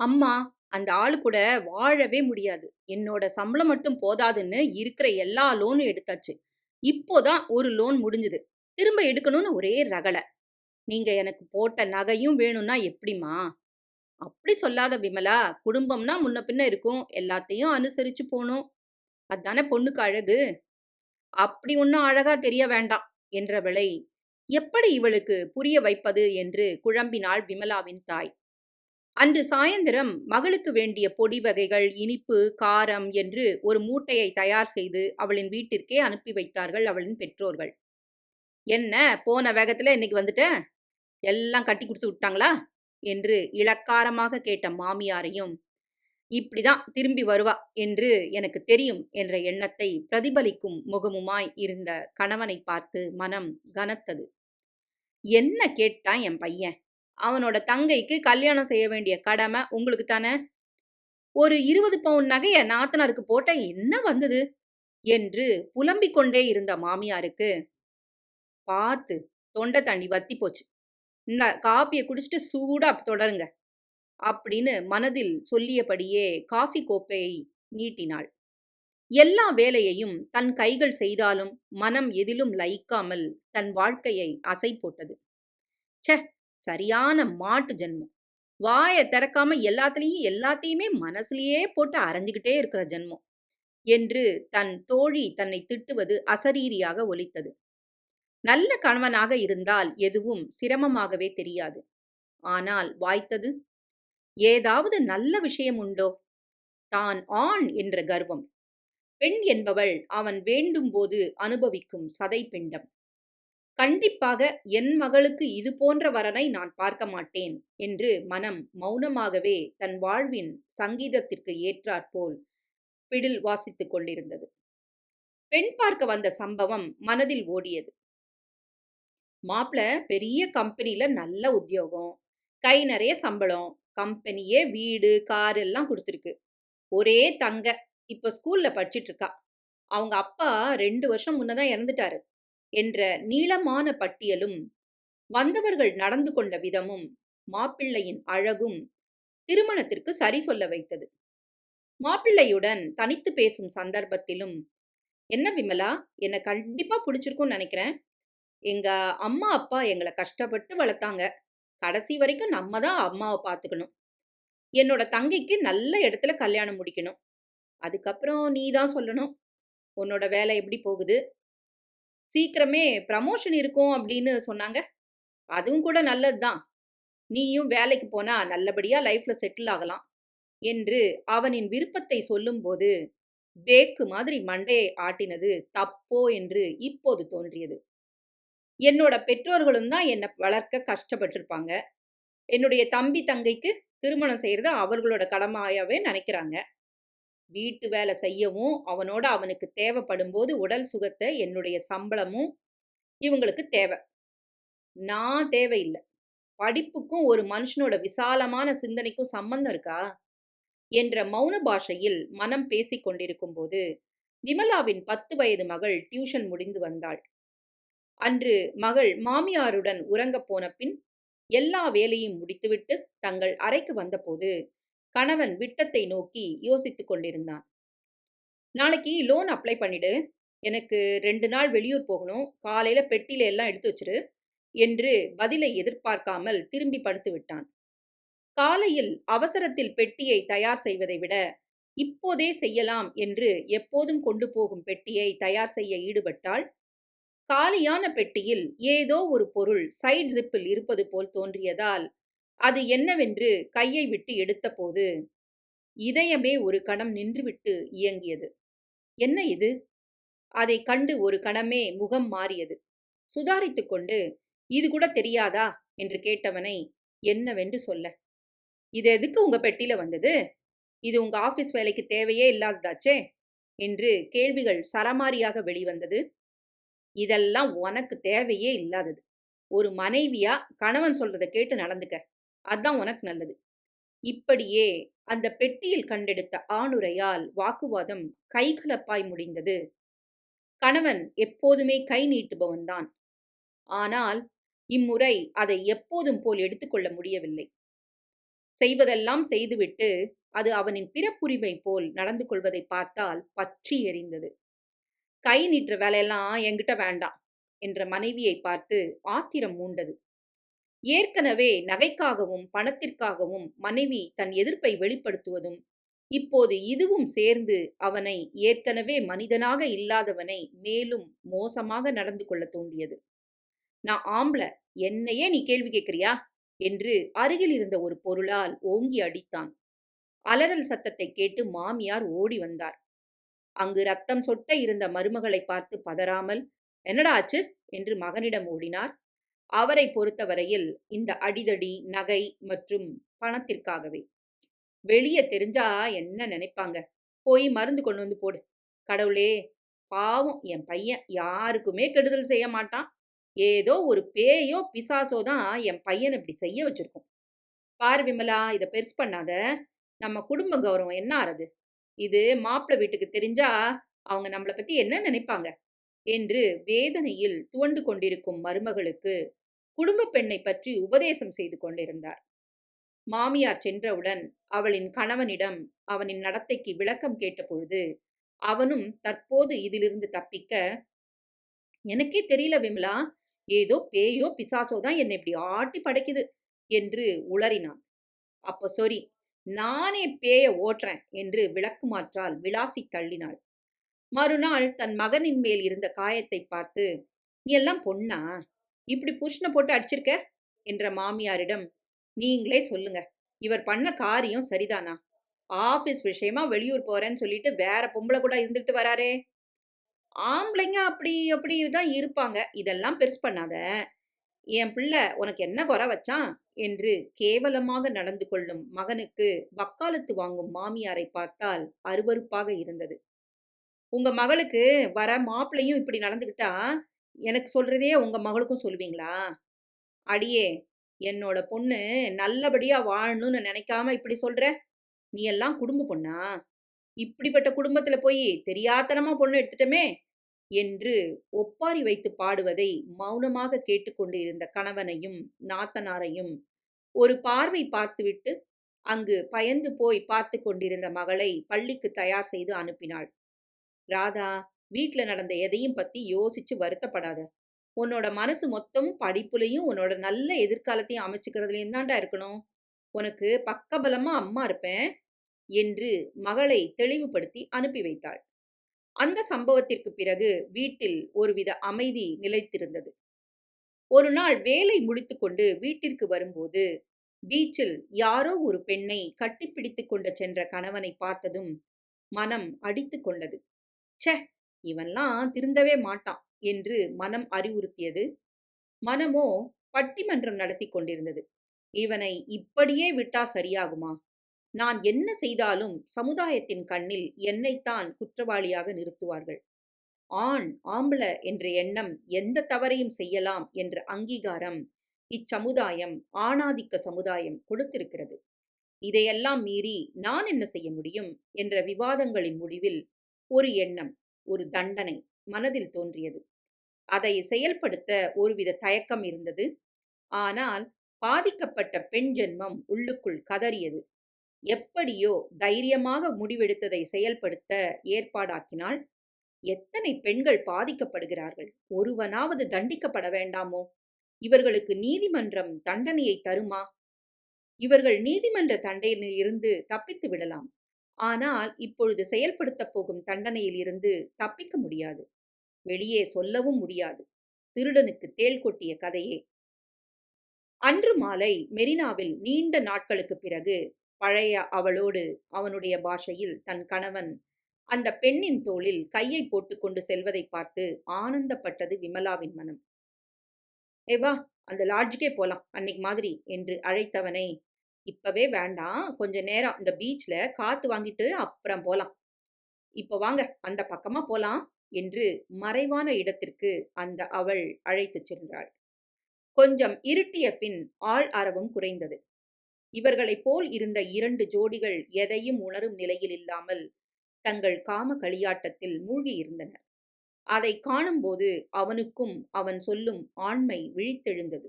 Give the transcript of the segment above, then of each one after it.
அம்மா, அந்த ஆளு கூட வாழவே முடியாது. என்னோட சம்பளம் மட்டும் போதாதுன்னு இருக்கிற எல்லா லோனும் எடுத்தாச்சு. இப்போ தான் ஒரு லோன் முடிஞ்சுது திரும்ப எடுக்கணும்னு ஒரே ரகள. நீங்க எனக்கு போட்ட நகையும் வேணும்னா எப்படிம்மா? அப்படி சொல்லாத விமலா. குடும்பம்னா முன்ன பின்ன இருக்கும். எல்லாத்தையும் அனுசரிச்சு போகணும் அதானே பொண்ணுக்கு அழகு. அப்படி ஒன்றும் அழகா தெரிய வேண்டாம் என்றவளை எப்படி இவளுக்கு புரிய வைப்பது என்று குழம்பினாள் விமலாவின் தாய். அன்று சாயந்திரம் மகளுக்கு வேண்டிய பொடி வகைகள், இனிப்பு, காரம் என்று ஒரு மூட்டையை தயார் செய்து அவளின் வீட்டிற்கே அனுப்பி வைத்தார்கள் அவளின் பெற்றோர்கள். என்ன போன வேகத்தில் இன்னைக்கு வந்துட்டேன் எல்லாம் கட்டி கொடுத்து விட்டாங்களா? என்று இளக்காரமாக கேட்ட மாமியாரையும், இப்படிதான் திரும்பி வருவா என்று எனக்கு தெரியும் என்ற எண்ணத்தை பிரதிபலிக்கும் முகமுமாய் இருந்த கணவனை பார்த்து மனம் கனத்தது. என்ன கேட்டான் என் பையன்? அவனோட தங்கைக்கு கல்யாணம் செய்ய வேண்டிய கடமை உங்களுக்கு தானே? ஒரு 20 பவுன் நகைய நாத்தனாருக்கு போட்ட என்ன வந்தது? என்று புலம்பிக் கொண்டே இருந்த மாமியாருக்கு, பார்த்து தொண்டை தண்ணி வத்தி போச்சு. இந்த காப்பியை குடிச்சிட்டு சூடா தொடருங்க. அப்படின்னு மனதில் சொல்லியபடியே காஃபி கோப்பையை நீட்டினாள். எல்லா வேலையையும் தன் கைகள் செய்தாலும் மனம் எதிலும் லயிக்காமல் தன் வாழ்க்கையை அசை போட்டது. சே சரியான மாட்டு ஜென்மம். வாயை திறக்காம எல்லாத்துலயும் எல்லாத்தையுமே மனசுலயே போட்டு அரைஞ்சுகிட்டே இருக்கிற ஜென்மம். என்று தன் தோழி தன்னை திட்டுவது அசரீரியாக ஒலித்தது. நல்ல கணவனாக இருந்தால் எதுவும் சிரமமாகவே தெரியாது. ஆனால் வாய்த்தது? ஏதாவது நல்ல விஷயம் உண்டோ? தான் ஆண் என்ற கர்வம். பெண் என்பவள் அவன் வேண்டும் போது அனுபவிக்கும் சதை பிண்டம். கண்டிப்பாக என் மகளுக்கு இது போன்ற வரனை நான் பார்க்க மாட்டேன் என்று மனம் மௌனமாகவே தன் வாழ்வின் சங்கீதத்திற்கு ஏற்றாற்போல் பிடில் வாசித்துக் கொண்டிருந்தது. பெண் பார்க்க வந்த சம்பவம் மனதில் ஓடியது. மாப்பிள பெரிய கம்பெனியில நல்ல உத்தியோகம். கை நிறைய சம்பளம். கம்பெனியே வீடு, கார் எல்லாம் கொடுத்துருக்கு ஒரே தங்க. இப்ப ஸ்கூல்ல படிச்சிட்டு இருக்கா. அவங்க அப்பா ரெண்டு வருஷம் முன்னதான் இறந்துட்டாரு. என்ற நீளமான பட்டியலும், வந்தவர்கள் நடந்து கொண்ட விதமும், மாப்பிள்ளையின் அழகும் திருமணத்திற்கு சரி சொல்ல வைத்தது. மாப்பிள்ளையுடன் தனித்து பேசும் சந்தர்ப்பத்திலும், என்ன விமலா, என்னை கண்டிப்பா பிடிச்சிருக்கும்னு நினைக்கிறேன். எங்க அம்மா, அப்பா எங்களை கஷ்டப்பட்டு வளர்த்தாங்க. கடைசி வரைக்கும் நம்ம தான் அம்மாவை பார்த்துக்கணும். என்னோட தங்கைக்கு நல்ல இடத்துல கல்யாணம் முடிக்கணும். அதுக்கப்புறம் நீ தான் சொல்லணும். உன்னோட வேலை எப்படி போகுது? சீக்கிரமே ப்ரமோஷன் இருக்கும் அப்படின்னு சொன்னாங்க. அதுவும் கூட நல்லது தான். நீயும் வேலைக்கு போனா நல்லபடியா லைஃப்ல செட்டில் ஆகலாம். என்று அவனின் விருப்பத்தை சொல்லும்போது, வேக்கு மாதிரி மண்டையை ஆட்டினது தப்போ என்று இப்போது தோன்றியது. என்னோட பெற்றோர்களும் தான் என்னை வளர்க்க கஷ்டப்பட்டிருப்பாங்க. என்னுடைய தம்பி, தங்கைக்கு திருமணம் செய்கிறத அவர்களோட கடமையாவே நினைக்கிறாங்க. வீட்டு வேலை செய்யவும், அவனோட அவனுக்கு தேவைப்படும்போது உடல் சுகத்தை என்னுடைய சம்பளமும் இவங்களுக்கு தேவை நான் தேவையில்லை படிப்புக்கும் ஒரு மனுஷனோட விசாலமான சிந்தனைக்கும் சம்பந்தம் இருக்கா? என்ற மௌன பாஷையில் மனம் பேசிக் கொண்டிருக்கும்போது, விமலாவின் 10 வயது மகள் டியூஷன் முடிந்து வந்தாள். அன்று மகள் மாமியாருடன் உறங்கப் போன பின், எல்லா வேலையும் முடித்துவிட்டு தங்கள் அறைக்கு வந்தபோது, கணவன் விட்டத்தை நோக்கி யோசித்துக் கொண்டிருந்தான். நாளைக்கு லோன் அப்ளை பண்ணிடு. எனக்கு ரெண்டு நாள் வெளியூர் போகணும். காலையில பெட்டியில எல்லாம் எடுத்து வச்சிரு. என்று பதிலை எதிர்பார்க்காமல் திரும்பி படுத்து விட்டான். காலையில் அவசரத்தில் பெட்டியை தயார் செய்வதை விட, இப்போதே செய்யலாம் என்று எப்போதும் கொண்டு போகும் பெட்டியை தயார் செய்ய ஈடுபட்டாள். காலியான பெட்டியில் ஏதோ ஒரு பொருள் சைட் ஜிப்பில் இருப்பது போல் தோன்றியதால், அது என்னவென்று கையை விட்டு எடுத்தபோது, இதயமே ஒரு கணம் நின்றுவிட்டு இயங்கியது. என்ன இது? அதை கண்டு ஒரு கணமே முகம் மாறியது. சுதாரித்து கொண்டு, இது கூட தெரியாதா? என்று கேட்டவனை, என்னவென்று சொல்ல? இது எதுக்கு உங்க பெட்டியில வந்தது? இது உங்க ஆபீஸ் வேலைக்கு தேவையே இல்லாததாச்சே? என்று கேள்விகள் சரமாரியாக வெளிவந்தது. இதெல்லாம் உனக்கு தேவையே இல்லாதது. ஒரு மனைவியா கணவன் சொல்றதை கேட்டு நடந்துக்க. அதான் உனக்கு நல்லது. இப்படியே அந்த பெட்டியில் கண்டெடுத்த ஆணுரையால் வாக்குவாதம் கைகலப்பாய் முடிந்தது. கணவன் எப்போதுமே கை நீட்டுபவன்தான். ஆனால், இம்முறை அதை எப்போதும் போல் எடுத்துக்கொள்ள முடியவில்லை. செய்வதெல்லாம் செய்துவிட்டு அது அவனின் பிறப்புரிமை போல் நடந்து கொள்வதை பார்த்தால் பற்றி எரிந்தது கை நீட்டுற வேலையெல்லாம் என்கிட்ட வேண்டாம் என்ற மனைவியை பார்த்து ஆத்திரம் மூண்டது ஏற்கனவே நகைக்காகவும் பணத்திற்காகவும் மனைவி தன் எதிர்ப்பை வெளிப்படுத்துவதும் இப்போது இதுவும் சேர்ந்து அவனை ஏற்கனவே மனிதனாக இல்லாதவனை மேலும் மோசமாக நடந்து கொள்ள தூண்டியது. நான் ஆம்பள என்னையே நீ கேள்வி கேட்கிறியா? என்று அருகில் இருந்த ஒரு பொருளால் ஓங்கி அடித்தான். அலறல் சத்தத்தை கேட்டு மாமியார் ஓடி வந்தார். அங்கு ரத்தம் சொட்ட இருந்த மருமகளை பார்த்து பதறாமல் என்னடா ஆச்சு? என்று மகனிடம் ஓடினார். அவரை பொறுத்தவரையில் இந்த அடிதடி நகை மற்றும் பணத்திற்காகவே. வெளியே தெரிஞ்சா என்ன நினைப்பாங்க? போய் மருந்து கொண்டு வந்து போடு. கடவுளே பாவம் என் பையன் யாருக்குமே கெடுதல் செய்ய மாட்டான். ஏதோ ஒரு பேயோ பிசாசோ தான் என் பையனை இப்படி செய்ய வச்சிருக்கோம். பார் விமலா இதை பெருசு பண்ணாத. நம்ம குடும்ப கௌரவம் என்ன ஆறது? இது மாப்பிள்ளை வீட்டுக்கு தெரிஞ்சா அவங்க நம்மளை பத்தி என்ன நினைப்பாங்க? என்று வேதனையில் துவண்டு கொண்டிருக்கும் மருமகளுக்கு குடும்ப பெண்ணை பற்றி உபதேசம் செய்து கொண்டிருந்தார். மாமியார் சென்றவுடன் அவளின் கணவனிடம் அவனின் நடத்தைக்கு விளக்கம் கேட்டபொழுது அவனும் தற்போது இதிலிருந்து தப்பிக்க எனக்கே தெரியல விமலா ஏதோ பேயோ பிசாசோ தான் என்னை இப்படி ஆட்டி படைக்குது என்று உளறினான். அப்போ சொரி நானே பேய ஓட்டுறேன் என்று விளக்குமாற்றால் விளாசி தள்ளினாள். மறுநாள் தன் மகனின் மேல் இருந்த காயத்தை பார்த்து நீ எல்லாம் பொண்ணா? இப்படி புருஷனை போட்டு அடிச்சிருக்க? என்ற மாமியாரிடம் நீங்களே சொல்லுங்க. இவர் பண்ண காரியம் சரிதானா? ஆபீஸ் விஷயமா வெளியூர் போறேன்னு சொல்லிட்டு வேற பொம்பளை கூட இருந்துட்டு வராரே. ஆம்பளைங்க அப்படி அப்படி தான் இருப்பாங்க. இதெல்லாம் பெருசு பண்ணாத. என் பிள்ளை உனக்கு என்ன குறை வச்சான்? என்று கேவலமாக நடந்து கொள்ளும் மகனுக்கு வக்காலத்து வாங்கும் மாமியாரை பார்த்தால் அருவருப்பாக இருந்தது. உங்க மகளுக்கு வர மாப்பிள்ளையும் இப்படி நடந்துக்கிட்டா எனக்கு சொல்றதே உங்க மகளுக்கும் சொல்லுவீங்களா? அடியே என்னோட பொண்ணு நல்லபடியா வாழணும்னு நினைக்காம இப்படி சொல்ற? நீ எல்லாம் குடும்ப பொண்ணா? இப்படிப்பட்ட குடும்பத்துல போய் தெரியாத்தனமா பொண்ணு எடுத்துட்டமே என்று ஒப்பாரி வைத்து பாடுவதை மௌனமாக கேட்டுக்கொண்டு இருந்த கணவனையும் நாத்தனாரையும் ஒரு பார்வை பார்த்துவிட்டு அங்கு பயந்து போய் பார்த்து கொண்டிருந்த மகளை பள்ளிக்கு தயார் செய்து அனுப்பினாள். ராதா வீட்ல நடந்த எதையும் பத்தி யோசிச்சு வருத்தப்படாத. உன்னோட மனசு மொத்தம் படிப்புலையும் உன்னோட நல்ல எதிர்காலத்தையும் அமைச்சுக்கிறதுலையும் தாண்டா இருக்கணும். உனக்கு பக்கபலமா அம்மா இருப்பேன் என்று மகளை தெளிவுபடுத்தி அனுப்பி வைத்தாள். அந்த சம்பவத்திற்கு பிறகு வீட்டில் ஒருவித அமைதி நிலைத்திருந்தது. ஒரு நாள் வேலை முடித்துக்கொண்டு வீட்டிற்கு வரும்போது பீச்சில் யாரோ ஒரு பெண்ணை கட்டிப்பிடித்து கொண்டு சென்ற கணவனை பார்த்ததும் மனம் அடித்து கொண்டது. ச்சே இவன்லாம் திருந்தவே மாட்டான் என்று மனம் அறிவுறுத்தியது. மனமோ பட்டிமன்றம் நடத்தி கொண்டிருந்தது. இவனை இப்படியே விட்டா சரியாகுமா? நான் என்ன செய்தாலும் சமுதாயத்தின் கண்ணில் என்னைத்தான் குற்றவாளியாக நிறுத்துவார்கள். ஆண் ஆம்பள என்ற எண்ணம் எந்த தவறையும் செய்யலாம் என்ற அங்கீகாரம் இச்சமுதாயம் ஆணாதிக்க சமுதாயம் கொடுத்திருக்கிறது. இதையெல்லாம் மீறி நான் என்ன செய்ய முடியும்? என்ற விவாதங்களின் முடிவில் ஒரு எண்ணம் ஒரு தண்டனை மனதில் தோன்றியது. அதை செயல்படுத்த ஒருவித தயக்கம் இருந்தது. ஆனால் பாதிக்கப்பட்ட பெண் ஜென்மம் உள்ளுக்குள் கதறியது. எப்படியோ தைரியமாக முடிவெடுத்ததை செயல்படுத்த ஏற்பாடாக்கினால் எத்தனை பெண்கள் பாதிக்கப்படுகிறார்கள்? ஒருவனாவது தண்டிக்கப்பட வேண்டாமோ? இவர்களுக்கு நீதிமன்றம் தண்டனையை தருமா? இவர்கள் நீதிமன்ற தண்டையில் இருந்து தப்பித்து விடலாம். ஆனால் இப்பொழுது செயல்படுத்தப் போகும் தண்டனையில் இருந்து தப்பிக்க முடியாது. வெளியே சொல்லவும் முடியாது. திருடனுக்கு தேள் கொட்டிய கதையே. அன்று மாலை மெரினாவில் நீண்ட நாட்களுக்கு பிறகு பழைய அவளோடு அவனுடைய பாஷையில் தன் கணவன் அந்த பெண்ணின் தோளில் கையை போட்டுக்கொண்டு செல்வதை பார்த்து ஆனந்தப்பட்டது விமலாவின் மனம். ஏ வா அந்த லாட்ஜுக்கே போலாம் அன்னைக்கு மாதிரி என்று அழைத்தவனை இப்பவே வேண்டாம். கொஞ்ச நேரம் இந்த பீச்ல காத்து வாங்கிட்டு அப்புறம் போலாம். இப்போ வாங்க அந்த பக்கமா போலாம் என்று மறைவான இடத்திற்கு அந்த அவள் அழைத்துச் சென்றாள். கொஞ்சம் இருட்டிய பின் ஆள் அரவம் குறைந்தது. இவர்களைப் போல் இருந்த இரண்டு ஜோடிகள் எதையும் உணரும் நிலையில் இல்லாமல் தங்கள் காம களியாட்டத்தில் மூழ்கியிருந்தனர் அதை காணும்போது அவனுக்கும் அவன் சொல்லும் ஆண்மை விழித்தெழுந்தது.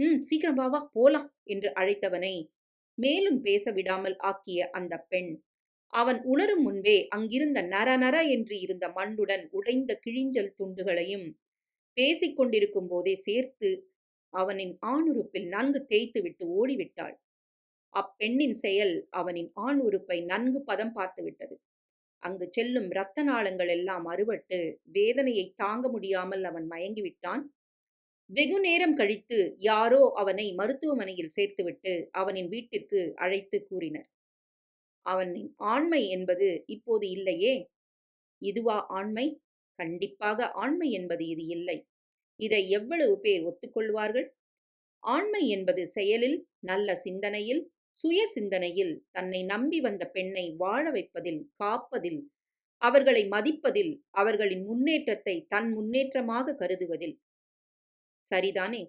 ம் சீக்கிரம் பாவா போலாம் என்று அழைத்தவனை மேலும் பேச விடாமல் ஆக்கிய அந்த பெண். அவன் உணரும் முன்பே அங்கிருந்த நர நர என்று இருந்த மண்ணுடன் உடைந்த கிழிஞ்சல் துண்டுகளையும் பேசிக்கொண்டிருக்கும் போதே சேர்த்து அவனின் ஆணுறுப்பில் நன்கு தேய்த்துவிட்டு ஓடிவிட்டாள். அப்பெண்ணின் செயல் அவனின் ஆண் உறுப்பை நன்கு பதம் பார்த்துவிட்டது அங்கு செல்லும் இரத்த நாளங்கள் எல்லாம் அறுபட்டு வேதனையை தாங்க முடியாமல் அவன் மயங்கிவிட்டான். வெகு நேரம் கழித்து யாரோ அவனை மருத்துவமனையில் சேர்த்துவிட்டு அவனின் வீட்டிற்கு அழைத்து கூறினர். அவனின் ஆண்மை என்பது இப்போது இல்லையே? இதுவா ஆண்மை? கண்டிப்பாக ஆண்மை என்பது இது இல்லை. இதை எவ்வளவு பேர் ஒத்துக்கொள்வார்கள்? ஆண்மை என்பது செயலில் நல்ல சிந்தனையில் சுய சிந்தனையில் தன்னை நம்பி வந்த பெண்ணை வாழ வைப்பதில் காப்பதில் அவர்களை மதிப்பதில் அவர்களின் முன்னேற்றத்தை தன் முன்னேற்றமாக கருதுவதில் சரிதானே?